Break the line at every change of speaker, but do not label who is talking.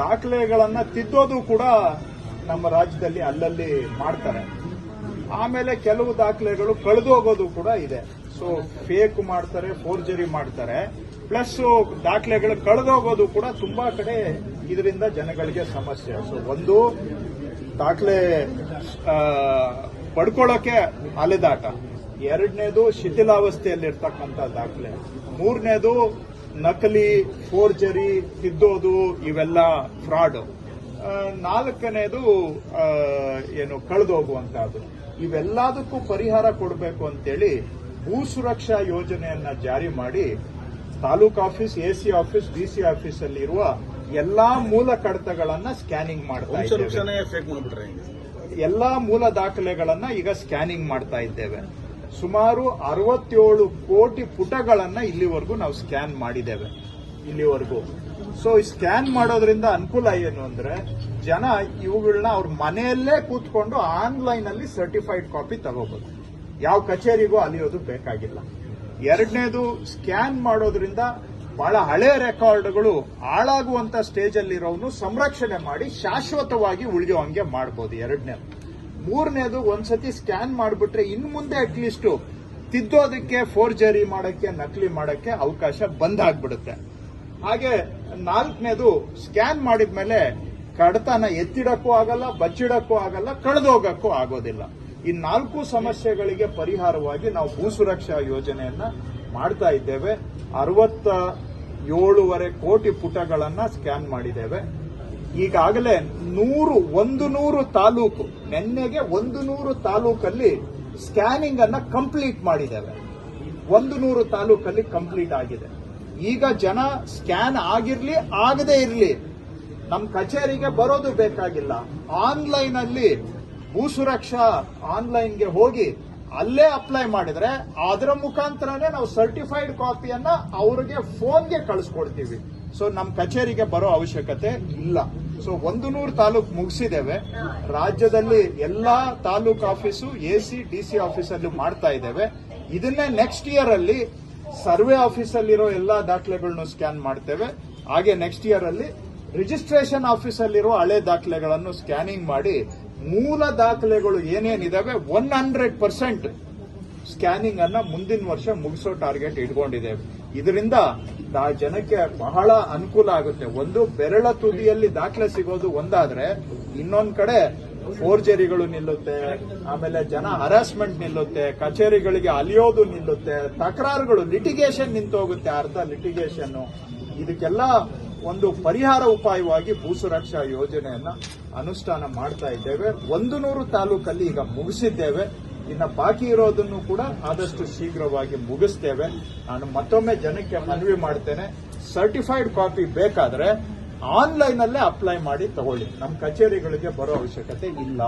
ದಾಖಲೆಗಳನ್ನ ತಿದ್ದೋದು ಕೂಡ ನಮ್ಮ ರಾಜ್ಯದಲ್ಲಿ ಅಲ್ಲಲ್ಲಿ ಮಾಡ್ತಾರೆ. ಆಮೇಲೆ ಕೆಲವು ದಾಖಲೆಗಳು ಕಳೆದೋಗೋದು ಕೂಡ ಇದೆ. ಸೊ ಫೇಕ್ ಮಾಡ್ತಾರೆ ಫೋರ್ಜರಿ ಮಾಡ್ತಾರೆ. ಪ್ಲಸ್ ದಾಖಲೆಗಳು ಕಳೆದೋಗೋದು ಕೂಡ ತುಂಬಾ ಕಡೆ ಇದರಿಂದ ಜನಗಳಿಗೆ ಸಮಸ್ಯೆ. ಸೊ ಒಂದು, ದಾಖಲೆ ಪಡ್ಕೊಳ್ಳೋಕೆ ಅಲೆದಾಟ. ಎರಡನೇದು ಶಿಥಿಲಾವಸ್ಥೆಯಲ್ಲಿರ್ತಕ್ಕಂಥ ದಾಖಲೆ. ಮೂರನೇದು ನಕಲಿ ಫೋರ್ಜರಿ ತಿದ್ದೋದು ಇವೆಲ್ಲ ಫ್ರಾಡ್. ನಾಲ್ಕನೇದು ಏನು ಕಳೆದೋಗುವಂತಹದ್ದು ಇವೆಲ್ಲದಕ್ಕೂ ಪರಿಹಾರ ಕೊಡಬೇಕು ಅಂತೇಳಿ ಭೂ ಸುರಕ್ಷಾ ಯೋಜನೆಯನ್ನ ಜಾರಿ ಮಾಡಿ taluk office AC office DC office ಅಲ್ಲಿ ಇರುವ ಎಲ್ಲಾ ಮೂಲ ಕಡತಗಳನ್ನ ಸ್ಕ್ಯಾನಿಂಗ್ ಮಾಡ್ತಾ ಇದ್ದೇವೆ. ಎಲ್ಲಾ ಮೂಲ ದಾಖಲೆಗಳನ್ನ ಈಗ ಸ್ಕ್ಯಾನಿಂಗ್ ಮಾಡ್ತಾ ಇದ್ದೇವೆ. ಸುಮಾರು ಅರವತ್ತೇಳು ಕೋಟಿ ಪುಟಗಳನ್ನ ಇಲ್ಲಿವರೆಗೂ ನಾವು ಸ್ಕ್ಯಾನ್ ಮಾಡಿದ್ದೇವೆ. ಇಲ್ಲಿವರೆಗೂ. ಸೊ ಈ ಸ್ಕ್ಯಾನ್ ಮಾಡೋದ್ರಿಂದ ಅನುಕೂಲ ಏನು ಅಂದ್ರೆ, ಜನ ಇವುಗಳನ್ನ ಅವ್ರ ಮನೆಯಲ್ಲೇ ಕೂತ್ಕೊಂಡು ಆನ್ಲೈನ್ ಅಲ್ಲಿ ಸರ್ಟಿಫೈಡ್ ಕಾಪಿ ತಗೋಬಹುದು ಯಾವ ಕಚೇರಿಗೂ ಅಲಿಯೋದು ಬೇಕಾಗಿಲ್ಲ. ಎರಡನೇದು, ಸ್ಕ್ಯಾನ್ ಮಾಡೋದ್ರಿಂದ ಬಹಳ ಹಳೆ ರೆಕಾರ್ಡ್ಗಳು ಹಾಳಾಗುವಂತ ಸ್ಟೇಜ್ ಅಲ್ಲಿರೋನು ಸಂರಕ್ಷಣೆ ಮಾಡಿ ಶಾಶ್ವತವಾಗಿ ಉಳಿಯೋ ಹಂಗೆ ಮಾಡಬಹುದು ಎರಡನೇದು. ಮೂರನೇದು ಒಂದ್ಸತಿ ಸ್ಕ್ಯಾನ್ ಮಾಡಿಬಿಟ್ರೆ ಇನ್ ಮುಂದೆ ಅಟ್ಲೀಸ್ಟ್ ತಿದ್ದೋದಕ್ಕೆ ಫೋರ್ಜರಿ ಮಾಡಕ್ಕೆ, ನಕಲಿ ಮಾಡಕ್ಕೆ ಅವಕಾಶ ಬಂದ್ ಆಗ್ಬಿಡುತ್ತೆ ಹಾಗೆ ನಾಲ್ಕನೇದು ಸ್ಕ್ಯಾನ್ ಮಾಡಿದ್ಮೇಲೆ ಕಡತನ ಎತ್ತಿಡಕ್ಕೂ ಆಗಲ್ಲ, ಬಚ್ಚಿಡಕ್ಕೂ ಆಗಲ್ಲ, ಕಳೆದೋಗಕ್ಕೂ ಆಗೋದಿಲ್ಲ. ಈ ನಾಲ್ಕು ಸಮಸ್ಯೆಗಳಿಗೆ ಪರಿಹಾರವಾಗಿ ನಾವು ಭೂ ಸುರಕ್ಷಾ ಯೋಜನೆಯನ್ನ ಮಾಡ್ತಾ ಇದ್ದೇವೆ. ಅರವತ್ತ ಏಳೂವರೆ ಕೋಟಿ ಪುಟಗಳನ್ನ ಸ್ಕ್ಯಾನ್ ಮಾಡಿದ್ದೇವೆ. ಈಗಾಗಲೇ ನೂರು, ಒಂದು ನೂರು ತಾಲೂಕು, ನಿನ್ನೆಗೆ ಒಂದು ನೂರು ತಾಲೂಕಲ್ಲಿ ಸ್ಕ್ಯಾನಿಂಗ್ ಅನ್ನ ಕಂಪ್ಲೀಟ್ ಮಾಡಿದ್ದೇವೆ. ಒಂದು ನೂರು ತಾಲೂಕಲ್ಲಿ ಕಂಪ್ಲೀಟ್ ಆಗಿದೆ. ಈಗ ಜನ ಸ್ಕ್ಯಾನ್ ಆಗಿರ್ಲಿ, ಆಗದೇ ಇರಲಿ ನಮ್ಮ ಕಚೇರಿಗೆ ಬರೋದು ಬೇಕಾಗಿಲ್ಲ. ಆನ್ಲೈನ್ ಅಲ್ಲಿ ಭೂ ಸುರಕ್ಷಾ ಆನ್ಲೈನ್ಗೆ ಹೋಗಿ ಅಲ್ಲೇ ಅಪ್ಲೈ ಮಾಡಿದ್ರೆ ಅದರ ಮುಖಾಂತರನೇ ನಾವು ಸರ್ಟಿಫೈಡ್ ಕಾಪಿಯನ್ನ ಅವ್ರಿಗೆ ಫೋನ್ಗೆ ಕಳಿಸ್ಕೊಡ್ತೀವಿ. ಸೊ ನಮ್ಮ ಕಚೇರಿಗೆ ಬರೋ ಅವಶ್ಯಕತೆ ಇಲ್ಲ. ಸೊ ಒಂದು ನೂರು ತಾಲೂಕು ಮುಗಿಸಿದ್ದೇವೆ. ರಾಜ್ಯದಲ್ಲಿ ಎಲ್ಲಾ taluk office, A C, D C ಆಫೀಸಲ್ಲೂ ಮಾಡ್ತಾ ಇದ್ದೇವೆ. ಇದನ್ನೇ ನೆಕ್ಸ್ಟ್ ಇಯರ್ ಅಲ್ಲಿ ಸರ್ವೆ ಆಫೀಸಲ್ಲಿರೋ ಎಲ್ಲಾ ದಾಖಲೆಗಳನ್ನು ಸ್ಕ್ಯಾನ್ ಮಾಡ್ತೇವೆ. ಹಾಗೆ ನೆಕ್ಸ್ಟ್ ಇಯರ್ ಅಲ್ಲಿ ರಿಜಿಸ್ಟ್ರೇಷನ್ ಆಫೀಸಲ್ಲಿರೋ ಹಳೆ ದಾಖಲೆಗಳನ್ನು ಸ್ಕ್ಯಾನಿಂಗ್ ಮಾಡಿ ಮೂಲ ದಾಖಲೆಗಳು ಏನೇನಿದಾವೆ ಒನ್ ಹಂಡ್ರೆಡ್ ಪರ್ಸೆಂಟ್ ಸ್ಕ್ಯಾನಿಂಗ್ ಅನ್ನ ಮುಂದಿನ ವರ್ಷ ಮುಗಿಸೋ ಟಾರ್ಗೆಟ್ ಇಟ್ಕೊಂಡಿದ್ದೇವೆ ಇದರಿಂದ ಆ ಜನಕ್ಕೆ ಬಹಳ ಅನುಕೂಲ ಆಗುತ್ತೆ. ಒಂದು ಬೆರಳ ತುದಿಯಲ್ಲಿ ದಾಖಲೆ ಸಿಗೋದು ಒಂದಾದ್ರೆ ಇನ್ನೊಂದ್ ಕಡೆ ಫೋರ್ಜರಿಗಳು ನಿಲ್ಲುತ್ತೆ, ಆಮೇಲೆ ಜನ ಹರಾಸ್ಮೆಂಟ್ ನಿಲ್ಲುತ್ತೆ, ಕಚೇರಿಗಳಿಗೆ ಅಲಿಯೋದು ನಿಲ್ಲುತ್ತೆ, ತಕರಾರುಗಳು ಲಿಟಿಗೇಷನ್ ನಿಂತೋಗುತ್ತೆ, ಅರ್ಧ ಲಿಟಿಗೇಷನ್ ಇದಕ್ಕೆಲ್ಲ ಒಂದು ಪರಿಹಾರ ಉಪಾಯವಾಗಿ ಭೂ ಸುರಕ್ಷಾ ಯೋಜನೆಯನ್ನ ಅನುಷ್ಠಾನ ಮಾಡ್ತಾ ಇದ್ದೇವೆ. ಒಂದು ನೂರು ತಾಲೂಕಲ್ಲಿ ಈಗ ಮುಗಿಸಿದ್ದೇವೆ. ಇನ್ನು ಬಾಕಿ ಇರೋದನ್ನು ಕೂಡ ಆದಷ್ಟು ಶೀಘ್ರವಾಗಿ ಮುಗಿಸ್ತೇವೆ. ನಾನು ಮತ್ತೊಮ್ಮೆ ಜನಕ್ಕೆ ಮನವಿ ಮಾಡ್ತೇನೆ. ಸರ್ಟಿಫೈಡ್ ಕಾಪಿ ಬೇಕಾದ್ರೆ ಆನ್ಲೈನ್ ಅಲ್ಲೇ ಅಪ್ಲೈ ಮಾಡಿ ತಗೊಳ್ಳಿ. ನಮ್ಮ ಕಚೇರಿಗಳಿಗೆ ಬರೋ ಅವಶ್ಯಕತೆ ಇಲ್ಲ.